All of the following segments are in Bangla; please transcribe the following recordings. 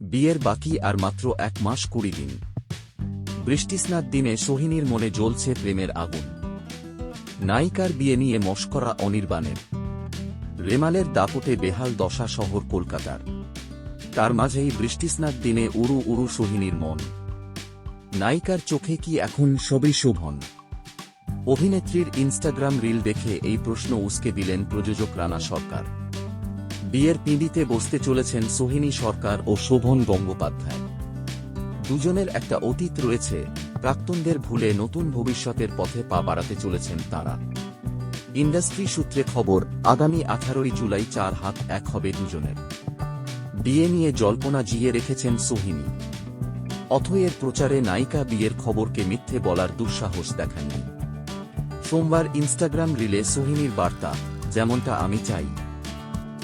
বিয়ের বাকি আর মাত্র এক মাস কুড়ি দিন। বৃষ্টিস্নাত দিনে সোহিনীর মনে জ্বলছে প্রেমের আগুন। নায়িকার বিয়ে নিয়ে মস্করা অনির্বাণের রেমালের দাপটে বেহাল দশা শহর কলকাতার। তার মাঝেই বৃষ্টিস্নাত দিনে উড়ু উড়ু সোহিনীর মন। নায়িকার চোখে কি এখন সবই শোভন? অভিনেত্রীর ইনস্টাগ্রাম রিল দেখে এই প্রশ্ন উসকে দিলেন প্রযোজক রানা সরকার। বিয়ের পিঁড়িতে বসতে চলেছেন সোহিনী সরকার ও শোভন গঙ্গোপাধ্যায়। দুজনের একটা অতীত রয়েছে, প্রাক্তনদের ভুলে নতুন ভবিষ্যতের পথে পা বাড়াতে চলেছেন তারা। ইন্ডাস্ট্রি সূত্রে খবর, আগামী আঠারোই জুলাই চার হাত এক হবে দুজনের। বিয়ে নিয়ে জল্পনা জিয়ে রেখেছেন সোহিনী। অথয়ের প্রচারে নায়িকা বিয়ের খবরকে মিথ্যে বলার দুঃসাহস দেখাননি সোমবার ইনস্টাগ্রাম রিলে সোহিনীর বার্তা, যেমনটা আমি চাই।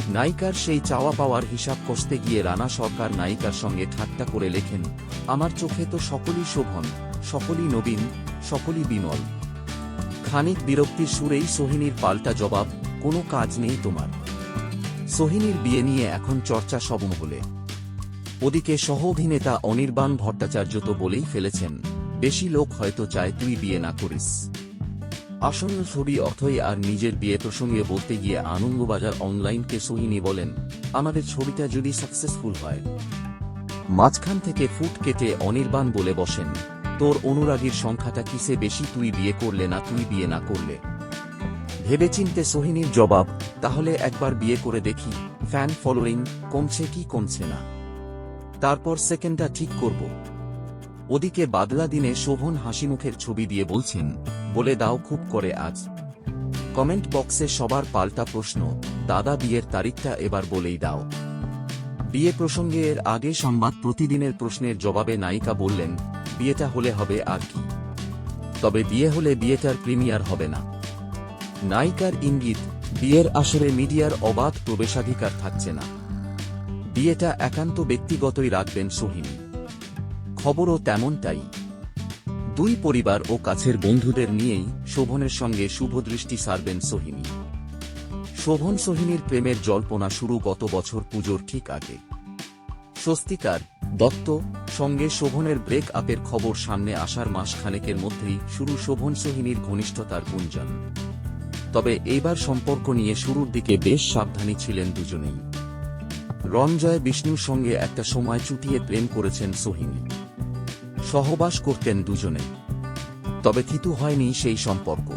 নায়িকার সেই চাওয়া পাওয়ার হিসাব কষতে গিয়ে রানা সরকার নায়িকার সঙ্গে ঠাট্টা করে লেখেন, আমার চোখে তো সকলই শোভন, সকলই নবীন, সকলই বিমল। খানিক বিরক্তির সুরেই সোহিনীর পাল্টা জবাব, কোনো কাজ নেই তোমার। সোহিনীর বিয়ে নিয়ে এখন চর্চা সবমহলে ওদিকে সহ অভিনেতা অনির্বাণ ভট্টাচার্য তো বলেই ফেলেছেন, বেশি লোক হয়তো চায় তুই বিয়ে না করিস। আসন্ন ছবি অথই আর নিজের বিয়ে প্রসঙ্গে বলতে গিয়ে আনন্দবাজার অনলাইনকে সোহিনী বলেন, আমাদের ছবিটা যদি সাকসেসফুল হয়। মাঝখান থেকে ফুট কেটে অনির্বাণ বলে বসেন, তোর অনুরাগীর সংখ্যাটা কিসে বেশি? তুই বিয়ে করলে না, তুই বিয়ে না করলে। ভেবেচিন্তে সোহিনীর জবাব, তাহলে একবার বিয়ে করে দেখি ফ্যান ফলোয়িং কমছে কি কমছে না। তারপর সেকেন্ডটা ঠিক করব। ওদিকে বাদলা দিনে শোভন হাসিমুখের ছবি দিয়ে বলছেন, বলে দাও খুব করে আজ। কমেন্ট বক্সে সবার পাল্টা প্রশ্ন, দাদা বিয়ের তারিখটা এবার বলেই দাও। বিয়ে প্রসঙ্গে এর আগে সংবাদ প্রতিদিনের প্রশ্নের জবাবে নায়িকা বললেন, বিয়েটা হলে হবে আর কি। তবে বিয়ে হলে বিয়েটার প্রিমিয়ার হবে না। নায়িকার ইঙ্গিত, বিয়ের আসরে মিডিয়ার অবাধ প্রবেশাধিকার থাকছে না। বিয়েটা একান্ত ব্যক্তিগতই রাখবেন সোহিনী। খবরও তেমনটাই। দুই পরিবার ও কাছের বন্ধুদের নিয়েই শোভনের সঙ্গে শুভদৃষ্টি সারবেন সোহিনী। শোভন সোহিনীর প্রেমের জল্পনা শুরু গত বছর পুজোর ঠিক আগে। স্বস্তিকার, দত্ত, সঙ্গে শোভনের ব্রেক আপের খবর সামনে আসার মাসখানেকের মধ্যেই শুরু শোভন সোহিনীর ঘনিষ্ঠতার গুঞ্জন। তবে এইবার সম্পর্ক নিয়ে শুরুর দিকে বেশ সাবধানী ছিলেন দুজনেই। রঞ্জয় বিষ্ণুর সঙ্গে একটা সময় চুটিয়ে প্রেম করেছেন সোহিনী। সহবাস করতেন দুজনে। তবে থিতু হয়নি সেই সম্পর্ক।